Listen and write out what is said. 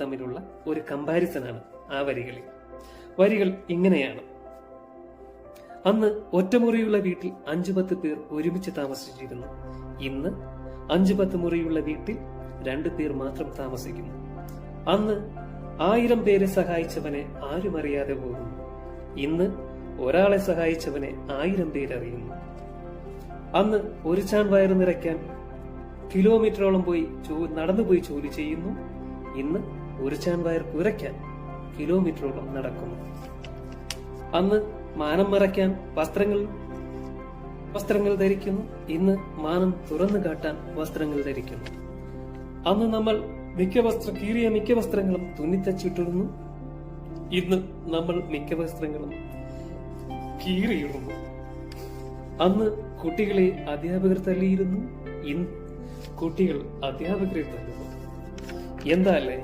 തമ്മിലുള്ള ഒരു കമ്പാരിസനാണ് ആ വരികളിൽ വരികൾ ഇങ്ങനെയാണ്. അന്ന് ഒറ്റമുറിയുള്ള വീട്ടിൽ അഞ്ചു പത്ത് പേർ ഒരുമിച്ച് താമസിച്ചിരുന്നു. ഇന്ന് അഞ്ചു പത്ത് മുറിയുള്ള വീട്ടിൽ രണ്ടു പേർ മാത്രം താമസിക്കുന്നു. അന്ന് ആയിരം പേരെ സഹായിച്ചവനെ ആരും അറിയാതെ പോകുന്നു. ഇന്ന് ഒരാളെ സഹായിച്ചവനെ ആയിരം പേരറിയുന്നു അന്ന് ഒരു ചാൻ വയറ് നിറയ്ക്കാൻ കിലോമീറ്ററോളം പോയി നടന്നു പോയി ജോലി ചെയ്യുന്നു. ഇന്ന് ഒരു ചാൻ വയർ കുരയ്ക്കാൻ കിലോമീറ്ററോളം നടക്കുന്നു. അന്ന് മാനം മറയ്ക്കാൻ വസ്ത്രങ്ങൾ വസ്ത്രങ്ങൾ ധരിക്കുന്നു. ഇന്ന് മാനം തുറന്നു കാട്ടാൻ വസ്ത്രങ്ങൾ ധരിക്കുന്നു. അന്ന് നമ്മൾ മിക്ക വസ്ത്ര കീറിയ മിക്ക വസ്ത്രങ്ങളും തുന്നിത്തച്ചിട്ടിടുന്നു. ഇന്ന് നമ്മൾ മിക്ക വസ്ത്രങ്ങളും കീറിയിടുന്നു. അന്ന് കുട്ടികളെ അധ്യാപകർ തല്ലിയിരുന്നു ഇന്ന് കുട്ടികൾ അധ്യാപകരെ തല്ലുന്നു എന്താ അല്ലേ?